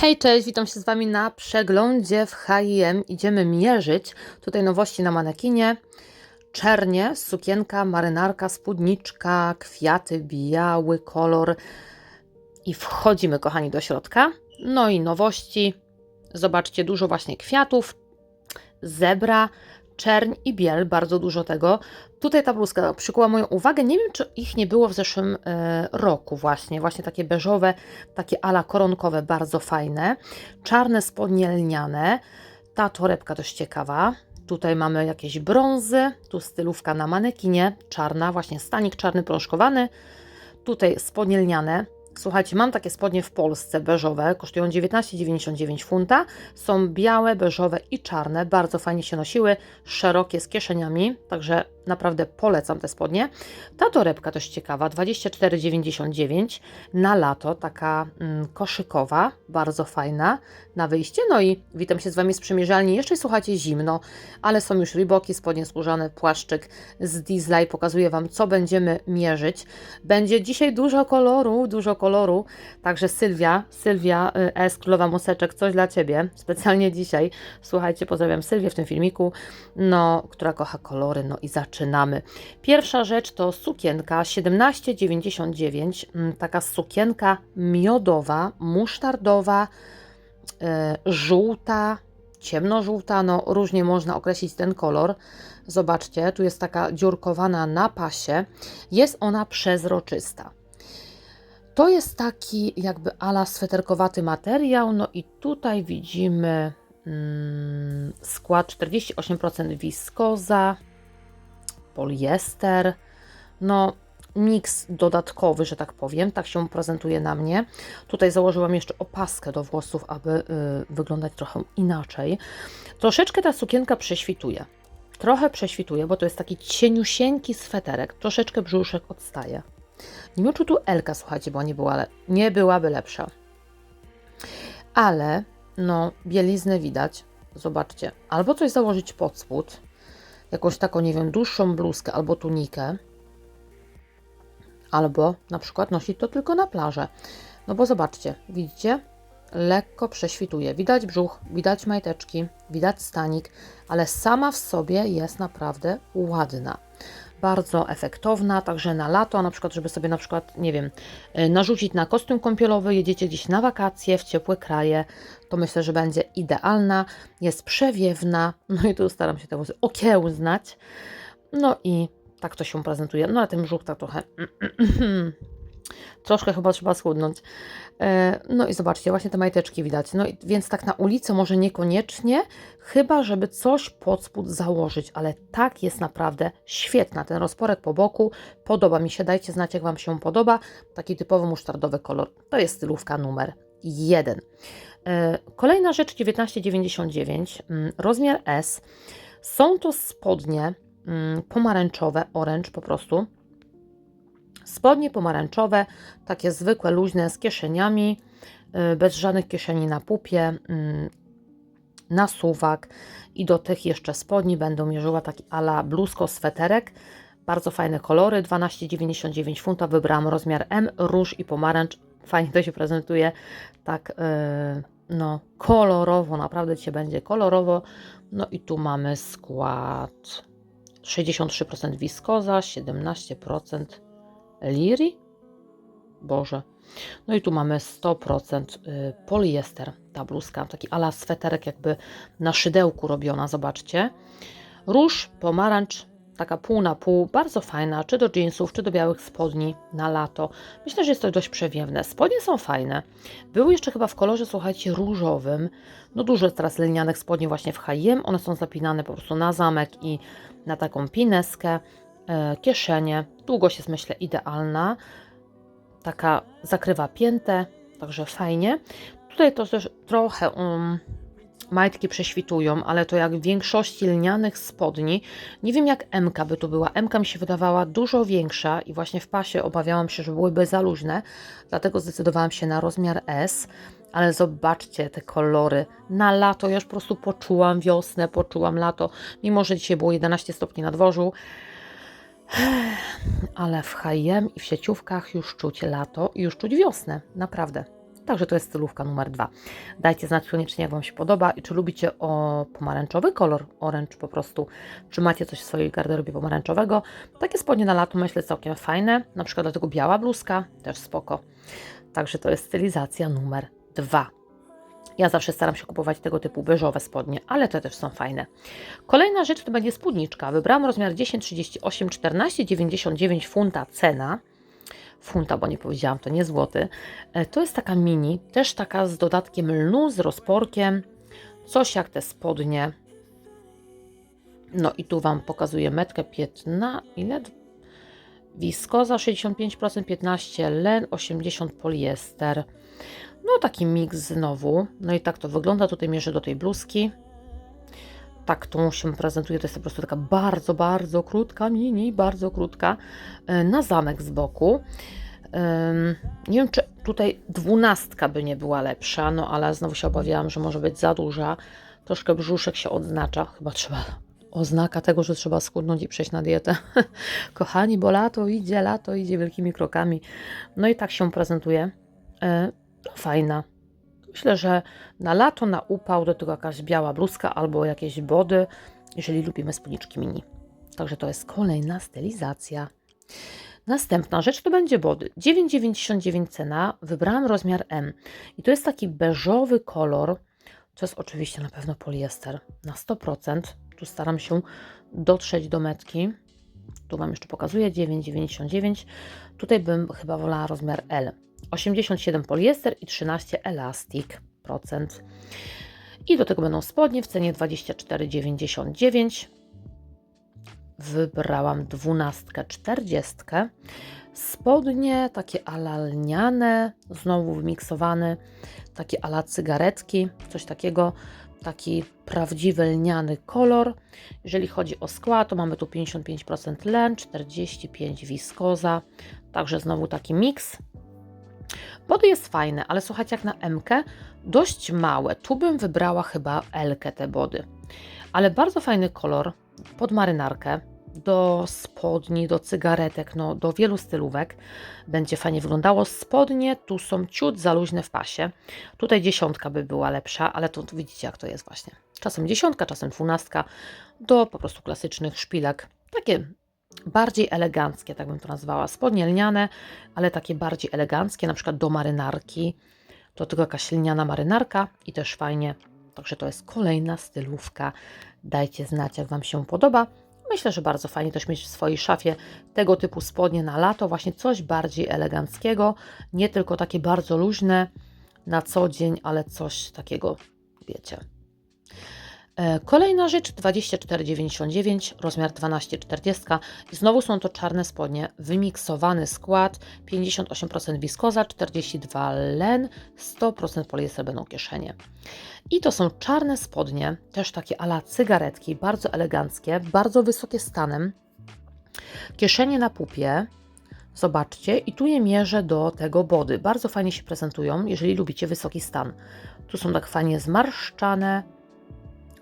Hej, cześć, witam się z Wami na przeglądzie w H&M. Idziemy mierzyć. Tutaj nowości na manekinie. Czernie, sukienka, marynarka, spódniczka, kwiaty, biały kolor. I wchodzimy, kochani, do środka. No i nowości. Zobaczcie, dużo właśnie kwiatów, zebra, czerń i biel, bardzo dużo tego. Tutaj ta bluzka przykuła moją uwagę. Nie wiem, czy ich nie było w zeszłym e, roku właśnie. Właśnie takie beżowe, takie ala koronkowe, bardzo fajne. Czarne spodnie lniane. Ta torebka dość ciekawa. Tutaj mamy jakieś brązy, tu stylówka na manekinie, czarna, właśnie stanik czarny proszkowany. Tutaj spodnie lniane. Słuchajcie, mam takie spodnie w Polsce beżowe, kosztują 19,99 funta. Są białe, beżowe i czarne, bardzo fajnie się nosiły, szerokie z kieszeniami, także naprawdę polecam te spodnie. Ta torebka też ciekawa, 24,99 na lato, taka mm, koszykowa, bardzo fajna na wyjście. No i witam się z Wami z przymierzalni. Jeszcze słuchajcie, zimno, ale są już ryboki, spodnie skórzane, płaszczyk z Diesla i pokazuję Wam, co będziemy mierzyć. Będzie dzisiaj dużo koloru, dużo koloru, także Sylwia, Sylwia y, S. Królowa Museczek, coś dla Ciebie, specjalnie dzisiaj. Słuchajcie, pozdrawiam Sylwię w tym filmiku, no, która kocha kolory, no i zaczynamy. Pierwsza rzecz to sukienka 17,99, mm, taka sukienka miodowa, musztardowa, e, żółta, ciemnożółta, no różnie można określić ten kolor. Zobaczcie, tu jest taka dziurkowana na pasie. Jest ona przezroczysta. To jest taki jakby ala sweterkowaty materiał, no i tutaj widzimy mm, skład 48% wiskoza, poliester, no miks dodatkowy, że tak powiem, tak się prezentuje na mnie. Tutaj założyłam jeszcze opaskę do włosów, aby y, wyglądać trochę inaczej. Troszeczkę ta sukienka prześwituje. Trochę prześwituje, bo to jest taki cieniusieńki sweterek, troszeczkę brzuszek odstaje. Nie czy tu Elka, słuchajcie, bo nie, była, nie byłaby lepsza. Ale, no, bieliznę widać. Zobaczcie. Albo coś założyć pod spód, jakąś taką, nie wiem, dłuższą bluzkę albo tunikę, albo na przykład nosić to tylko na plażę. No bo zobaczcie, widzicie? Lekko prześwituje. Widać brzuch, widać majteczki, widać stanik, ale sama w sobie jest naprawdę ładna. Bardzo efektowna, także na lato, na przykład, żeby sobie na przykład, nie wiem, y, narzucić na kostium kąpielowy, jedziecie gdzieś na wakacje w ciepłe kraje, to myślę, że będzie idealna. Jest przewiewna, no i tu staram się te włosy okiełznać. No i tak to się prezentuje. No a ten brzuch tak trochę. Troszkę chyba trzeba schudnąć. E, No i zobaczcie, właśnie te majteczki widać. No więc tak na ulicy może niekoniecznie, chyba żeby coś pod spód założyć, ale tak jest naprawdę świetna. Ten rozporek po boku podoba mi się. Dajcie znać, jak Wam się podoba. Taki typowy musztardowy kolor. To jest stylówka numer jeden. E, Kolejna rzecz 19,99, mm, rozmiar S. Są to spodnie mm, pomarańczowe, orange po prostu. Spodnie pomarańczowe, takie zwykłe, luźne, z kieszeniami, y, bez żadnych kieszeni na pupie, mm, na suwak i do tych jeszcze spodni będę mierzyła taki ala bluzko sweterek. Bardzo fajne kolory, 12,99 funta, wybrałam rozmiar M, róż i pomarańcz. Fajnie to się prezentuje, tak yy, no kolorowo, naprawdę Cię będzie kolorowo. No i tu mamy skład 63% wiskoza, 17% liri. Boże. No i tu mamy 100% y, poliester, ta bluzka, taki ala sweterek jakby na szydełku robiona, zobaczcie. Róż, pomarańcz, taka pół na pół, bardzo fajna, czy do jeansów, czy do białych spodni na lato. Myślę, że jest to dość przewiewne. Spodnie są fajne. Były jeszcze chyba w kolorze, słuchajcie, różowym. No dużo jest teraz linianych spodni właśnie w H&M. One są zapinane po prostu na zamek i na taką pineskę. E, kieszenie. Długość jest myślę idealna. Taka zakrywa piętę, także fajnie. Tutaj to też trochę um, majtki prześwitują, ale to jak w większości lnianych spodni. Nie wiem jak MK by tu była. MK mi się wydawała dużo większa i właśnie w pasie obawiałam się, że byłyby za luźne, dlatego zdecydowałam się na rozmiar S. Ale zobaczcie te kolory. Na lato ja już po prostu poczułam wiosnę, poczułam lato, mimo że dzisiaj było 11 stopni na dworzu. Ale w H&M i w sieciówkach już czuć lato i już czuć wiosnę. Naprawdę. Także to jest stylówka numer dwa. Dajcie znać koniecznie, jak Wam się podoba i czy lubicie o pomarańczowy kolor, orange po prostu, czy macie coś w swojej garderobie pomarańczowego. Takie spodnie na lato myślę całkiem fajne, na przykład do tego biała bluzka, też spoko. Także to jest stylizacja numer dwa. Ja zawsze staram się kupować tego typu beżowe spodnie, ale te też są fajne. Kolejna rzecz to będzie spódniczka. Wybrałam rozmiar 10, 38, 14, 99 funta cena. Funta, bo nie powiedziałam, to nie złoty. E, To jest taka mini, też taka z dodatkiem lnu, z rozporkiem. Coś jak te spodnie. No i tu Wam pokazuję metkę 15, ile? Wiskoza 65%, 15 len, 80 poliester. No taki miks znowu. No i tak to wygląda. Tutaj mierzę do tej bluzki. Tak tą się prezentuje. To jest po prostu taka bardzo, bardzo krótka mini, bardzo krótka. e, Na zamek z boku. Nie wiem, czy tutaj dwunastka by nie była lepsza, no ale znowu się obawiałam, że może być za duża. Troszkę brzuszek się odznacza. Chyba trzeba oznaka tego, że trzeba schudnąć i przejść na dietę. Kochani, bo lato idzie, lato idzie wielkimi krokami. No i tak się prezentuje. No fajna. Myślę, że na lato, na upał do tego jakaś biała bluzka albo jakieś body, jeżeli lubimy spódniczki mini. Także to jest kolejna stylizacja. Następna rzecz to będzie body. 9,99 cena. Wybrałam rozmiar M. I to jest taki beżowy kolor. To jest oczywiście na pewno poliester na 100%. Tu staram się dotrzeć do metki. Tu Wam jeszcze pokazuję 9,99. Tutaj bym chyba wolała rozmiar L. 87 poliester i 13 elastik procent. I do tego będą spodnie w cenie 24,99. Wybrałam dwunastkę, czterdziestkę. Spodnie takie ala lniane, znowu wymiksowane, takie ala cygaretki, coś takiego, taki prawdziwy lniany kolor. Jeżeli chodzi o skład, to mamy tu 55% len, 45% wiskoza, także znowu taki miks. Body jest fajne, ale słuchajcie, jak na M, dość małe. Tu bym wybrała chyba L te body. Ale bardzo fajny kolor pod marynarkę, do spodni, do cygaretek, no do wielu stylówek. Będzie fajnie wyglądało. Spodnie tu są ciut za luźne w pasie. Tutaj dziesiątka by była lepsza, ale tu widzicie jak to jest właśnie. Czasem dziesiątka, czasem dwunastka, do po prostu klasycznych szpilek. Takie bardziej eleganckie, tak bym to nazwała. Spodnie lniane, ale takie bardziej eleganckie, na przykład do marynarki. Do tego jakaś lniana marynarka i też fajnie. Także to jest kolejna stylówka. Dajcie znać, jak Wam się podoba. Myślę, że bardzo fajnie też mieć w swojej szafie tego typu spodnie na lato, właśnie coś bardziej eleganckiego, nie tylko takie bardzo luźne na co dzień, ale coś takiego, wiecie. E, Kolejna rzecz 24,99, rozmiar 12,40. I Znowu są to czarne spodnie, wymiksowany skład, 58% wiskoza, 42 len, 100% poliester będą kieszenie. I to są czarne spodnie, też takie ala cygaretki, bardzo eleganckie, bardzo wysokie stanem. Kieszenie na pupie, zobaczcie, i tu je mierzę do tego body. Bardzo fajnie się prezentują, jeżeli lubicie wysoki stan. Tu są tak fajnie zmarszczane,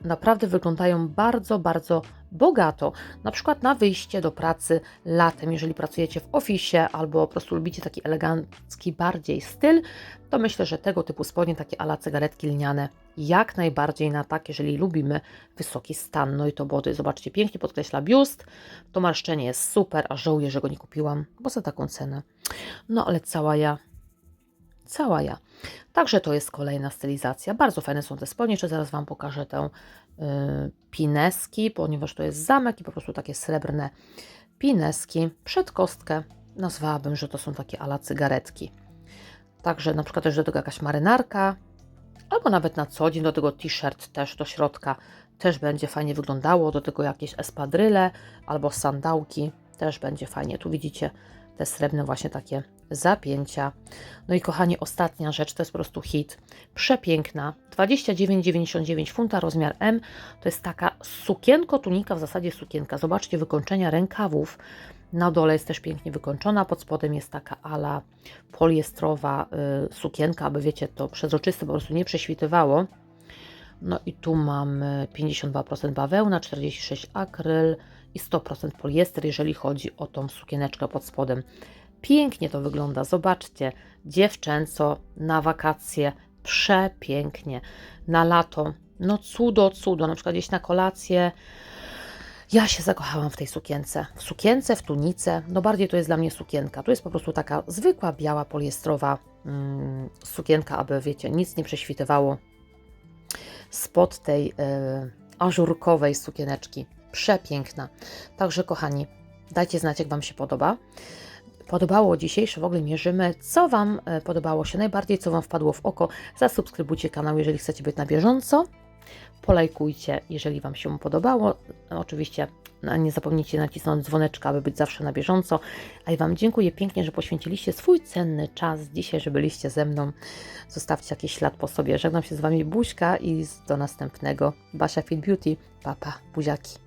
naprawdę wyglądają bardzo, bardzo bogato. Na przykład na wyjście do pracy latem, jeżeli pracujecie w oficie albo po prostu lubicie taki elegancki bardziej styl, to myślę, że tego typu spodnie, takie ala cygaretki lniane, jak najbardziej na tak, jeżeli lubimy wysoki stan. No i to body, zobaczcie, pięknie podkreśla biust. To marszczenie jest super, a żałuję, że go nie kupiłam, bo za taką cenę. No ale cała ja cała ja. Także to jest kolejna stylizacja. Bardzo fajne są te spodnie. Jeszcze zaraz Wam pokażę tę y, pineski, ponieważ to jest zamek i po prostu takie srebrne pineski. Przed kostkę nazwałabym, że to są takie ala cygaretki. Także na przykład też do tego jakaś marynarka, albo nawet na co dzień do tego t-shirt też do środka też będzie fajnie wyglądało. Do tego jakieś espadryle albo sandałki też będzie fajnie. Tu widzicie te srebrne właśnie takie zapięcia. No i kochani, ostatnia rzecz to jest po prostu hit. Przepiękna. 29,99 funta, rozmiar M. To jest taka sukienko, tunika, w zasadzie sukienka. Zobaczcie wykończenia rękawów. Na dole jest też pięknie wykończona, pod spodem jest taka ala poliestrowa y, sukienka, aby wiecie, to przezroczyste po prostu nie prześwitywało. No i tu mamy 52% bawełna, 46% akryl i 100% poliester, jeżeli chodzi o tą sukieneczkę pod spodem. Pięknie to wygląda, zobaczcie. Dziewczęco na wakacje, przepięknie. Na lato, no cudo, cudo. Na przykład gdzieś na kolację. Ja się zakochałam w tej sukience. W sukience, w tunice. No bardziej to jest dla mnie sukienka. To jest po prostu taka zwykła, biała, poliestrowa mm, sukienka, aby wiecie, nic nie prześwitywało spod tej e, ażurkowej sukieneczki. Przepiękna. Także kochani, dajcie znać, jak Wam się podoba. Podobało dzisiejsze, w ogóle mierzymy, co Wam e, podobało się najbardziej, co Wam wpadło w oko. Zasubskrybujcie kanał, jeżeli chcecie być na bieżąco. Polajkujcie, jeżeli Wam się podobało. Oczywiście no, nie zapomnijcie nacisnąć dzwoneczka, aby być zawsze na bieżąco. A ja Wam dziękuję pięknie, że poświęciliście swój cenny czas dzisiaj, że byliście ze mną. Zostawcie jakiś ślad po sobie. Żegnam się z Wami Buźka i do następnego. Basia Fit Beauty. Papa, buziaki.